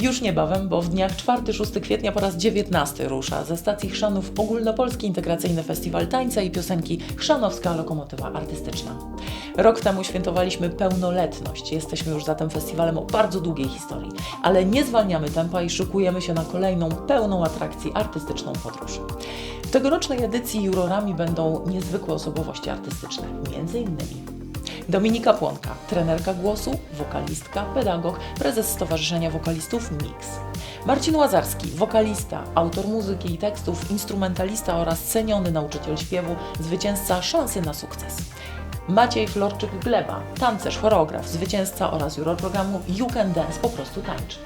Już niebawem, bo w dniach 4-6 kwietnia po raz 19 rusza ze stacji Chrzanów Ogólnopolski Integracyjny Festiwal Tańca i Piosenki Chrzanowska Lokomotywa Artystyczna. Rok temu świętowaliśmy pełnoletność. Jesteśmy już zatem festiwalem o bardzo długiej historii, ale nie zwalniamy tempa i szykujemy się na kolejną pełną atrakcji artystyczną podróż. W tegorocznej edycji jurorami będą niezwykłe osobowości artystyczne, między innymi Dominika Płonka, trenerka głosu, wokalistka, pedagog, prezes Stowarzyszenia Wokalistów MIX. Marcin Łazarski, wokalista, autor muzyki i tekstów, instrumentalista oraz ceniony nauczyciel śpiewu, zwycięzca szansy na sukces. Maciej Florczyk-Gleba, tancerz, choreograf, zwycięzca oraz juror programu You Can Dance, po prostu tańcz.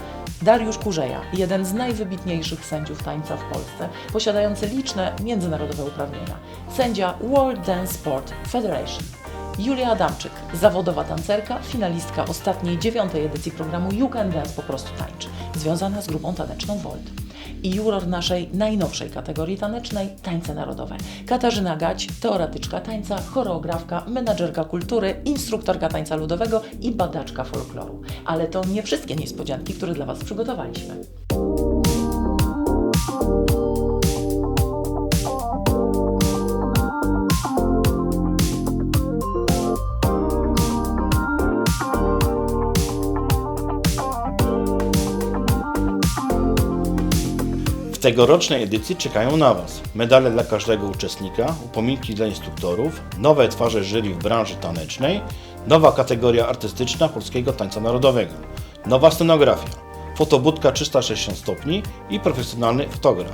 Dariusz Kurzeja, jeden z najwybitniejszych sędziów tańca w Polsce, posiadający liczne międzynarodowe uprawnienia. Sędzia World Dance Sport Federation. Julia Adamczyk, zawodowa tancerka, finalistka ostatniej dziewiątej edycji programu You Can Dance po prostu tańcz, związana z grupą taneczną Volt. I juror naszej najnowszej kategorii tanecznej Tańce Narodowe. Katarzyna Gać, teoretyczka tańca, choreografka, menadżerka kultury, instruktorka tańca ludowego i badaczka folkloru. Ale to nie wszystkie niespodzianki, które dla Was przygotowaliśmy. Tegorocznej edycji czekają na Was medale dla każdego uczestnika, upominki dla instruktorów, nowe twarze jury w branży tanecznej, nowa kategoria artystyczna polskiego tańca narodowego, nowa scenografia, fotobudka 360 stopni i profesjonalny fotograf.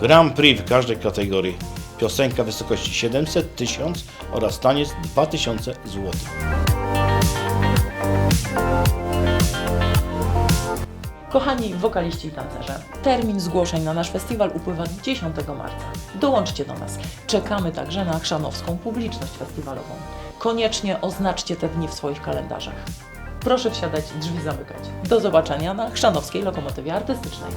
Grand Prix w każdej kategorii, piosenka wysokości 700, 1000 oraz taniec 2000 zł. Kochani wokaliści i tancerze, termin zgłoszeń na nasz festiwal upływa 10 marca. Dołączcie do nas. Czekamy także na chrzanowską publiczność festiwalową. Koniecznie oznaczcie te dni w swoich kalendarzach. Proszę wsiadać, drzwi zamykać. Do zobaczenia na chrzanowskiej lokomotywie artystycznej.